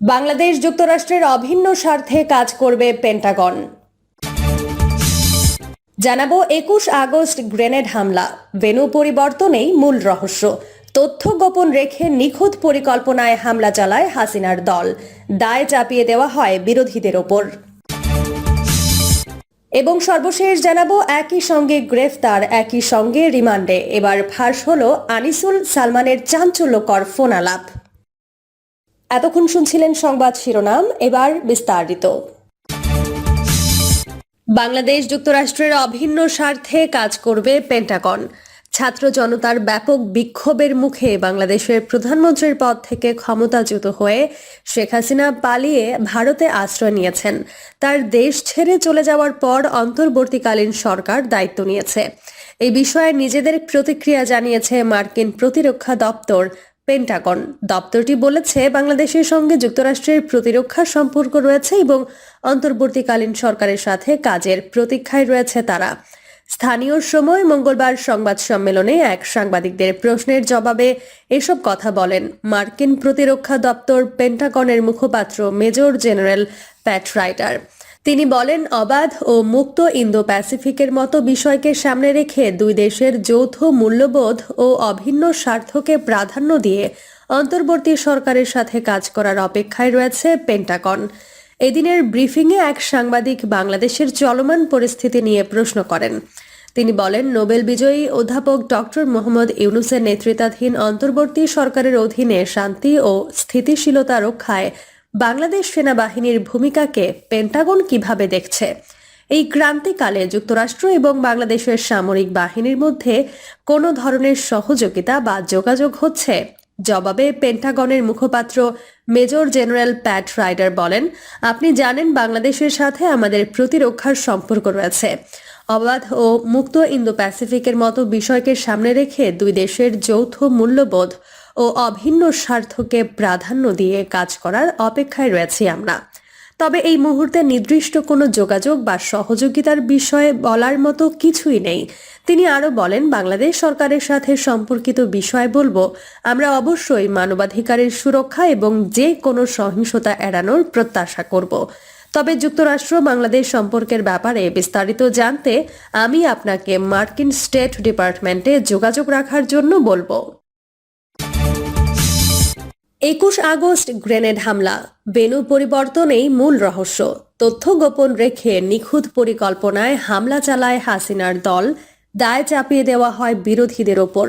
বাংলাদেশ যুক্তরাষ্ট্রের অভিন্ন স্বার্থে কাজ করবে পেন্টাগন জানাব একুশ আগস্ট গ্রেনেড হামলা। ভেনু পরিবর্তনেই মূল রহস্য। তথ্য গোপন রেখে নিখুঁত পরিকল্পনায় হামলা চালায় হাসিনার দল। দায় চাপিয়ে দেওয়া হয় বিরোধীদের ওপর। এবং সর্বশেষ জানাব একই সঙ্গে গ্রেফতার, একই সঙ্গে রিমান্ডে। এবার ফাঁস হল আনিসুল সালমানের চাঞ্চল্যকর ফোন আলাপ এতক্ষণ শুনছিলেন সংবাদ শিরোনাম, এবার বিস্তারিত। বাংলাদেশ যুক্তরাষ্ট্রের অভিন্ন স্বার্থে কাজ করবে পেন্টাগন। ছাত্র জনতার ব্যাপক বিক্ষোভের মুখে বাংলাদেশের প্রধানমন্ত্রীর পদ থেকে ক্ষমতাচ্যুত হয়ে শেখ হাসিনা পালিয়ে ভারতে আশ্রয় নিয়েছেন। তার দেশ ছেড়ে চলে যাওয়ার পর অন্তর্বর্তীকালীন সরকার দায়িত্ব নিয়েছে। এই বিষয়ে নিজেদের প্রতিক্রিয়া জানিয়েছে মার্কিন প্রতিরক্ষা দপ্তর পেন্টাগন দপ্তরটি বলেছে, বাংলাদেশের সঙ্গে যুক্তরাষ্ট্রের প্রতিরক্ষা সম্পর্ক রয়েছে এবং অন্তর্বর্তীকালীন সরকারের সাথে কাজের প্রতীক্ষায় রয়েছে তারা। স্থানীয় সময় মঙ্গলবার সংবাদ সম্মেলনে এক সাংবাদিকদের প্রশ্নের জবাবে এসব কথা বলেন মার্কিন প্রতিরক্ষা দপ্তর পেন্টাগনের মুখপাত্র মেজর জেনারেল প্যাট রাইটার। তিনি বলেন, অবাধ ও মুক্ত ইন্দো প্যাসিফিকের মতো বিষয়কে সামনে রেখে দুই দেশের যৌথ মূল্যবোধ ও অভিন্ন স্বার্থকে প্রাধান্য দিয়ে অন্তর্বর্তী সরকারের সাথে কাজ করার অপেক্ষায় রয়েছে পেন্টাগন। এদিনের ব্রিফিংয়ে এক সাংবাদিক বাংলাদেশের চলমান পরিস্থিতি নিয়ে প্রশ্ন করেন। তিনি বলেন, নোবেল বিজয়ী অধ্যাপক ডক্টর মোহাম্মদ ইউনুসের নেতৃত্বাধীন অন্তর্বর্তী সরকারের অধীনে শান্তি ও স্থিতিশীলতা রক্ষায় বাংলাদেশ সেনাবাহিনীর ভূমিকাকে পেন্টাগন কীভাবে দেখছে? এই ক্রান্তিকালে যুক্তরাষ্ট্র এবং বাংলাদেশের সামরিক বাহিনীর মধ্যে কোনো ধরনের সহযোগিতা বা যোগাযোগ হচ্ছে? জবাবে পেন্টাগনের মুখপাত্র মেজর জেনারেল প্যাট রাইডার বলেন, আপনি জানেন বাংলাদেশের সাথে আমাদের প্রতিরক্ষার সম্পর্ক রয়েছে। অবাধ ও মুক্ত ইন্দো প্যাসিফিকের মতো বিষয়কে সামনে রেখে দুই দেশের যৌথ মূল্যবোধ ও অভিন্ন স্বার্থকে প্রাধান্য দিয়ে কাজ করার অপেক্ষায় রয়েছি আমরা। তবে এই মুহূর্তে নির্দিষ্ট কোনো যোগাযোগ বা সহযোগিতার বিষয়ে বলার মতো কিছুই নেই। তিনি আরও বলেন, বাংলাদেশ সরকারের সাথে সম্পর্কিত বিষয় বলব, আমরা অবশ্যই মানবাধিকারের সুরক্ষা এবং যে কোনো সহিংসতা এড়ানোর প্রত্যাশা করব। তবে যুক্তরাষ্ট্র বাংলাদেশ সম্পর্কের ব্যাপারে বিস্তারিত জানতে আমি আপনাকে মার্কিন স্টেট ডিপার্টমেন্টে যোগাযোগ রাখার জন্য বলব। একুশ আগস্ট গ্রেনেড হামলা। বেনু পরিবর্তনেই মূল রহস্য। তথ্য গোপন রেখে নিখুঁত পরিকল্পনায় হামলা চালায় হাসিনার দল। দায় চাপিয়ে দেওয়া হয় বিরোধীদের ওপর।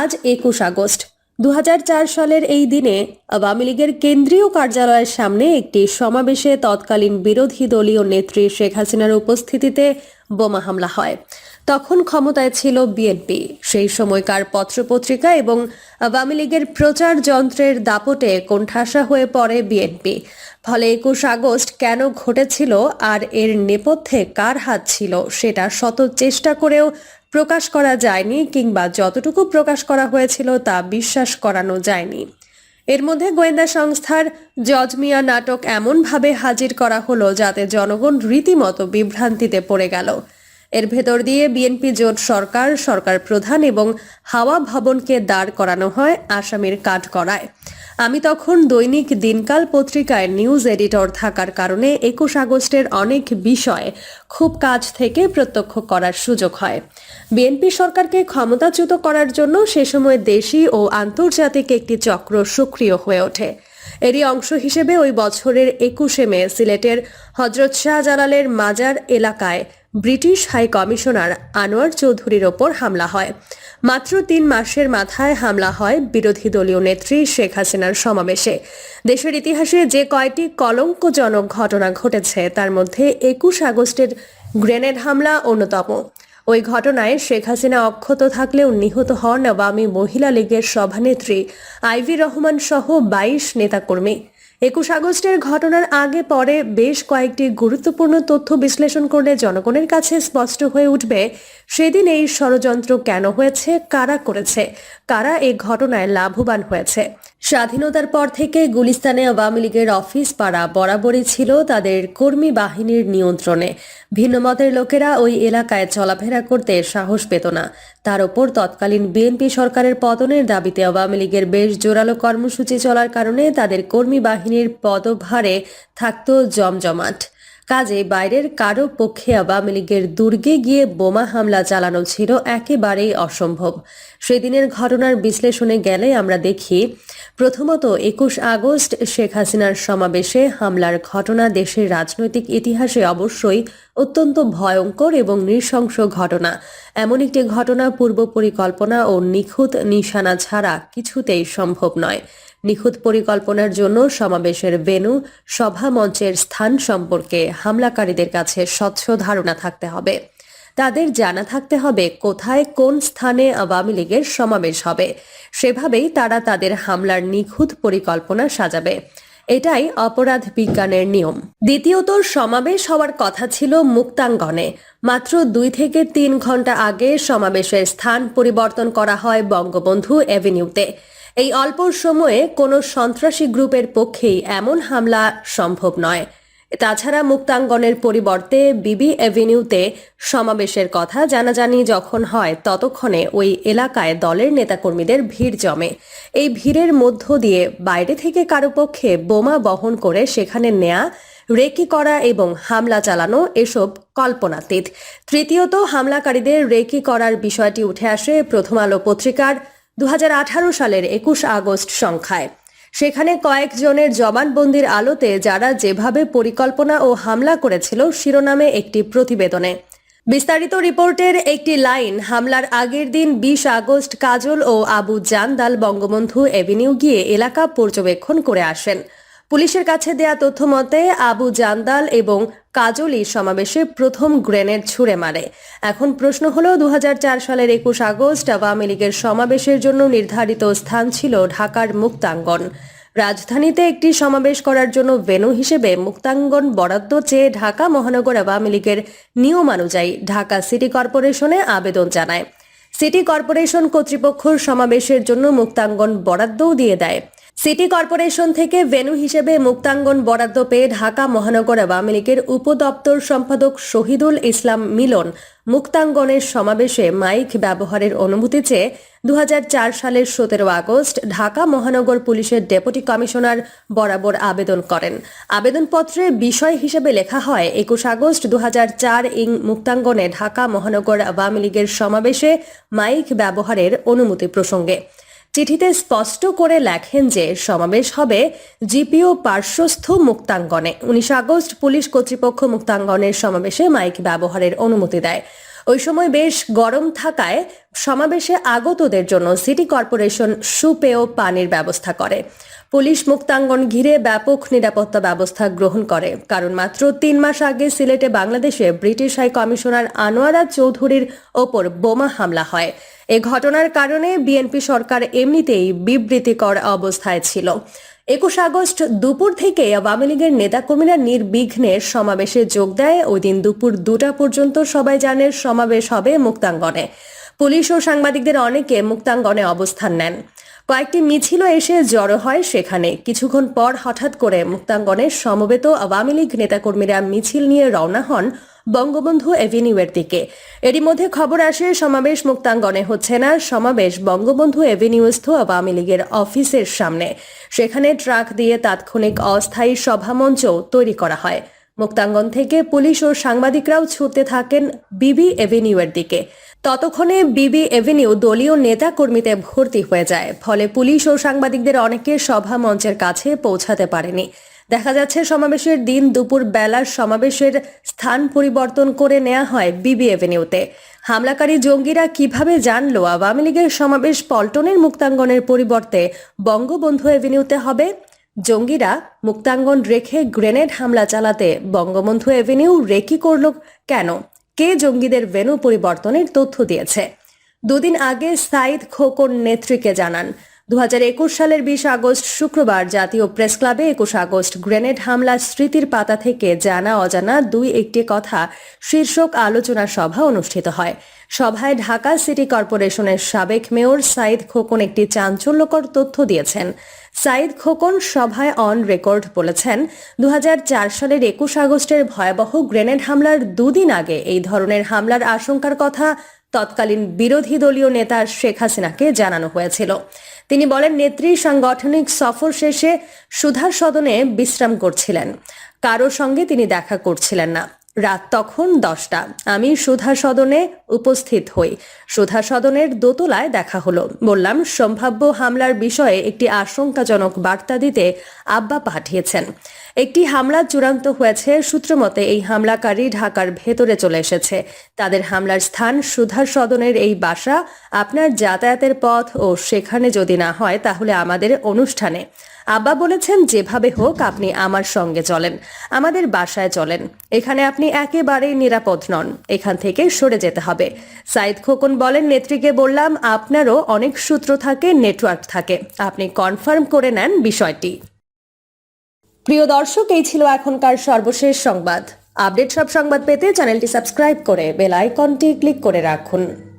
আজ একুশ আগস্ট। দু হাজার চার সালের এই দিনে আওয়ামী লীগের কেন্দ্রীয় কার্যালয়ের সামনে একটি সমাবেশে তৎকালীন বিরোধী দলীয় নেত্রী শেখ হাসিনার উপস্থিতিতে বোমা হামলা হয়। তখন ক্ষমতায় ছিল বিএনপি সেই সময়কার পত্রপত্রিকা এবং আওয়ামী লীগের প্রচার যন্ত্রের দাপটে কোণঠাসা হয়ে পড়ে বিএনপি ফলে একুশ আগস্ট কেন ঘটেছিল আর এর নেপথ্যে কার হাত ছিল সেটা শত চেষ্টা করেও প্রকাশ করা যায়নি কিংবা যতটুকু প্রকাশ করা হয়েছিল তা বিশ্বাস করানো যায়নি। এর মধ্যে গোয়েন্দা সংস্থার জজমিয়া নাটক এমনভাবে হাজির করা হলো যাতে জনগণ রীতিমতো বিভ্রান্তিতে পড়ে গেল। এর ভেতর দিয়ে বিএনপি জোট সরকার সরকার প্রধান এবং হাওয়া ভবনকে দাঁড় করানো হয় আসামির কাঠগড়ায়। আমি তখন দৈনিক দিনকাল পত্রিকায় নিউজ এডিটর থাকার কারণে একুশ আগস্টের অনেক বিষয় খুব কাছ থেকে প্রত্যক্ষ করার সুযোগ হয়। বিএনপি সরকারকে ক্ষমতাচ্যুত করার জন্য সে সময় দেশি ও আন্তর্জাতিক একটি চক্র সক্রিয় হয়ে ওঠে। এরই অংশ হিসেবে ওই বছরের একুশে মে সিলেটের হজরত শাহজালালের মাজার এলাকায় ব্রিটিশ হাই কমিশনার আনোয়ার চৌধুরীর ওপর হামলা হয়। মাত্র তিন মাসের মাথায় হামলা হয় বিরোধী দলীয় নেত্রী শেখ হাসিনার সমাবেশে। দেশের ইতিহাসে যে কয়টি কলঙ্কজনক ঘটনা ঘটেছে, তার মধ্যে একুশ আগস্টের গ্রেনেড হামলা অন্যতম। ওই ঘটনায় শেখ হাসিনা অক্ষত থাকলেও নিহত হন আওয়ামী মহিলা লীগের সভানেত্রী আইভি রহমান সহ বাইশ নেতাকর্মী। একুশ আগস্টের ঘটনার আগে পরে বেশ কয়েকটি গুরুত্বপূর্ণ তথ্য বিশ্লেষণ করলে জনগণের কাছে স্পষ্ট হয়ে উঠবে সেদিন এই ষড়যন্ত্র কেন হয়েছে, কারা করেছে, কারা এই ঘটনায় লাভবান হয়েছে। স্বাধীনতার পর থেকে গুলিস্তানে আওয়ামী লীগের অফিস পাড়া বরাবরই ছিল তাদের কর্মী বাহিনীর নিয়ন্ত্রণে। ভিন্নমতের লোকেরা ওই এলাকায় চলাফেরা করতে সাহস পেত না। তার ওপর তৎকালীন বিএনপি সরকারের পতনের দাবিতে আওয়ামী লীগের বেশ জোরালো কর্মসূচি চলার কারণে তাদের কর্মী বাহিনীর পদভারে থাকত জমজমাট। কাজে বাইরের কারও পক্ষে আওয়ামী লীগের দুর্গে গিয়ে বোমা হামলা চালানো ছিল একেবারেই অসম্ভব। সেদিনের ঘটনার বিশ্লেষণে গেলে আমরা দেখি, প্রথমত একুশ আগস্ট শেখ হাসিনার সমাবেশে হামলার ঘটনা দেশের রাজনৈতিক ইতিহাসে অবশ্যই অত্যন্ত ভয়ঙ্কর এবং নৃশংস ঘটনা। এমন একটি ঘটনা পূর্ব পরিকল্পনা ও নিখুঁত নিশানা ছাড়া কিছুতেই সম্ভব নয়। নিখুঁত পরিকল্পনার জন্য সমাবেশের ভেন্যু, সভা মঞ্চের স্থান সম্পর্কে হামলাকারীদের কাছে স্বচ্ছ ধারণা থাকতে হবে। তাদের জানা থাকতে হবে কোথায় কোন স্থানে আওয়ামী লীগের সমাবেশ হবে। সেভাবেই তারা তাদের হামলার নিখুঁত পরিকল্পনা সাজাবে। এটাই অপরাধ বিজ্ঞানের নিয়ম। দ্বিতীয়ত সমাবেশ হওয়ার কথা ছিল মুক্তাঙ্গনে। মাত্র দুই থেকে তিন ঘণ্টা আগে সমাবেশের স্থান পরিবর্তন করা হয় বঙ্গবন্ধু অ্যাভিনিউতে। এই অল্প সময়ে কোনো সন্ত্রাসী গ্রুপের পক্ষেই এমন হামলা সম্ভব নয়। তাছাড়া মুক্তাঙ্গনের পরিবর্তে বিবি এভিনিউতে সমাবেশের কথা জানাজানি যখন হয়, ততক্ষণে ওই এলাকায় দলের নেতাকর্মীদের ভিড় জমে। এই ভিড়ের মধ্য দিয়ে বাইরে থেকে কারও পক্ষে বোমা বহন করে সেখানে নেয়া, রেকি করা এবং হামলা চালানো এসব কল্পনাতীত। তৃতীয়ত, হামলাকারীদের রেকি করার বিষয়টি উঠে আসে প্রথম আলো পত্রিকার দু হাজার আঠারো সালের একুশ আগস্ট সংখ্যায়। সেখানে কয়েকজনের জবানবন্দির আলোতে যারা যেভাবে পরিকল্পনা ও হামলা করেছিল শিরোনামে একটি প্রতিবেদনে। বিস্তারিত রিপোর্টের একটি লাইন, হামলার আগের দিন বিশ আগস্ট কাজল ও আবু জান্দাল বঙ্গবন্ধু এভিনিউ গিয়ে এলাকা পর্যবেক্ষণ করে আসেন। পুলিশের কাছে দেয়া তথ্য মতে, আবু জান্দাল এবং কাজলি সমাবেশে প্রথম গ্রেনেড ছুড়ে মারে। এখন প্রশ্ন হলো দু সালের একুশ আগস্ট আওয়ামী লীগের সমাবেশের জন্য নির্ধারিত স্থান ছিল ঢাকার মুক্তাঙ্গন। রাজধানীতে একটি সমাবেশ করার জন্য ভেন্যু হিসেবে মুক্তাঙ্গন বরাদ্দ চেয়ে ঢাকা মহানগর আওয়ামী লীগের নিয়মানুযায়ী ঢাকা সিটি কর্পোরেশনে আবেদন জানায়। সিটি কর্পোরেশন কর্তৃপক্ষ সমাবেশের জন্য মুক্তাঙ্গন বরাদ্দও দিয়ে দেয়। সিটি কর্পোরেশন থেকে ভেন্যু হিসেবে মুক্তাঙ্গন বরাদ্দ পেয়ে ঢাকা মহানগর আওয়ামী লীগের উপদপ্তর সম্পাদক শহীদুল ইসলাম মিলন মুক্তাঙ্গনের সমাবেশে মাইক ব্যবহারের অনুমতি চেয়ে দু হাজার চার সালের সতেরো আগস্ট ঢাকা মহানগর পুলিশের ডেপুটি কমিশনার বরাবর আবেদন করেন। আবেদনপত্রে বিষয় হিসেবে লেখা হয়, একুশ আগস্ট দু হাজার চার ইং মুক্তাঙ্গনে ঢাকা মহানগর আওয়ামী লীগের সমাবেশে মাইক ব্যবহারের অনুমতি প্রসঙ্গে। চিঠিতে স্পষ্ট করে লেখেন যে সমাবেশ হবে জিপিও পার্শ্বস্থ মুক্তাঙ্গনে। উনিশ আগস্ট পুলিশ কর্তৃপক্ষ মুক্তাঙ্গনের সমাবেশে মাইক ব্যবহারের অনুমতি দেয়। ওই সময় বেশ গরম থাকায় সমাবেশে আগতদের জন্য সিটি কর্পোরেশন সুপেয় পানির ব্যবস্থা করে। পুলিশ মুক্তাঙ্গন ঘিরে ব্যাপক নিরাপত্তা ব্যবস্থা গ্রহণ করে। কারণ মাত্র তিন মাস আগে সিলেটে বাংলাদেশে ব্রিটিশ হাই কমিশনার আনোয়ারা চৌধুরীর ওপর বোমা হামলা হয়। এ ঘটনার কারণে বিএনপি সরকার এমনিতেই বিবৃতিকর অবস্থায় ছিল। একুশ আগস্ট দুপুর থেকে আওয়ামী লীগের নেতাকর্মীরা নির্বিঘ্নে সমাবেশে যোগ দেয়। ওই দিন দুপুর দুটা পর্যন্ত সবাই জানে সমাবেশ হবে মুক্তাঙ্গনে। পুলিশ ও সাংবাদিকদের অনেকে মুক্তাঙ্গনে অবস্থান নেন। কয়েকটি মিছিলও এসে জড়ো হয় সেখানে। কিছুক্ষণ পর হঠাৎ করে মুক্তাঙ্গনে সমবেত আওয়ামী লীগ নেতাকর্মীরা মিছিল নিয়ে রওনা হন বঙ্গবন্ধু এভিনিউয়ের দিকে। এরই মধ্যে খবর আসে, সমাবেশ মুক্তাঙ্গনে হচ্ছে না, সমাবেশ বঙ্গবন্ধু এভিনিউস্থ আওয়ামী লীগের অফিসের সামনে। সেখানে ট্রাক দিয়ে তাৎক্ষণিক অস্থায়ী সভামঞ্চ তৈরি করা হয়। মুক্তাঙ্গন থেকে পুলিশ ও সাংবাদিকরাও ছুটতে থাকেন বিবি এভিনিউয়ের দিকে। ততক্ষণে বিবি এভিনিউ দলীয় নেতা কর্মীতে ভর্তি হয়ে যায়। ফলে পুলিশ ও সাংবাদিকদের অনেকে সভা মঞ্চের কাছে পৌঁছাতে পারেনি। দেখা যাচ্ছে সমাবেশের দিন দুপুর বেলার সমাবেশের স্থান পরিবর্তন করে নেওয়া হয় বিবি এভিনিউতে। হামলাকারী জঙ্গিরা কীভাবে জানলো আওয়ামী লীগের সমাবেশ পল্টনের মুক্তাঙ্গনের পরিবর্তে বঙ্গবন্ধু এভিনিউতে হবে? জঙ্গিরা মুক্তাঙ্গন রেখে গ্রেনেড হামলা চালাতে বঙ্গবন্ধু এভিনিউ রেকি করল কেন? কে জঙ্গিদের ভেনু পরিবর্তনের তথ্য দিয়েছে? দুদিন আগে সাইদ খোকন নেত্রীকে জানান দু হাজার একুশ সালের বিশ আগস্ট শুক্রবার জাতীয় প্রেস ক্লাবে একুশ আগস্ট গ্রেনেড হামলা স্মৃতির পাতা থেকে জানা অজানা দুই একটি কথা শীর্ষক আলোচনা সভা অনুষ্ঠিত হয়। সভায় ঢাকা সিটি কর্পোরেশনের সাবেক মেয়র সাইদ খোকন একটি চাঞ্চল্যকর তথ্য দিয়েছেন। সাইদ খোকন সভায় অন রেকর্ড বলেছেন দু সালের একুশ আগস্টের ভয়াবহ গ্রেনেড হামলার দুদিন আগে এই ধরনের হামলার আশঙ্কার কথা তৎকালীন বিরোধী দলীয় নেতা শেখ হাসিনাকে জানানো হয়েছিল। তিনি বলেন, নেত্রী সাংগঠনিক সফর শেষে সুধার সদনে বিশ্রাম করছিলেন। কারও সঙ্গে তিনি দেখা করছিলেন না। রাত তখন দশটা। আমি সুধা সদনে উপস্থিত হই। সুধা সদনের দোতলায় দেখা হলো। বললাম, সম্ভাব্য হামলার বিষয়ে একটি আশঙ্কাজনক বার্তা দিতে আব্বা পাঠিয়েছেন। একটি হামলা চূড়ান্ত হয়েছে সূত্রমতে এই হামলাকারী ঢাকার ভেতরে চলে এসেছে। তাদের হামলার স্থান সুধার সদনের এই বাসা। আপনার যাতায়াতের পথ ও সেখানে যদি না হয় তাহলে আমাদের অনুষ্ঠানে। আব্বা বলেছেন, যেভাবে হোক আপনি আমার সঙ্গে চলেন। আমাদের বাসায় চলেন। এখানে আপনি একেবারেই নিরাপদ নন। এখান থেকে সরে যেতে হবে। সাইদ খোকন বলেন, নেত্রীকে বললাম, আপনারও অনেক সূত্র থাকে, নেটওয়ার্ক থাকে। আপনি কনফার্ম করে নেন বিষয়টি। প্রিয় দর্শক, এই ছিল এখনকার সর্বশেষ সংবাদ। আপডেট সব সংবাদ পেতে চ্যানেলটি সাবস্ক্রাইব করে বেল আইকনটি ক্লিক করে রাখুন।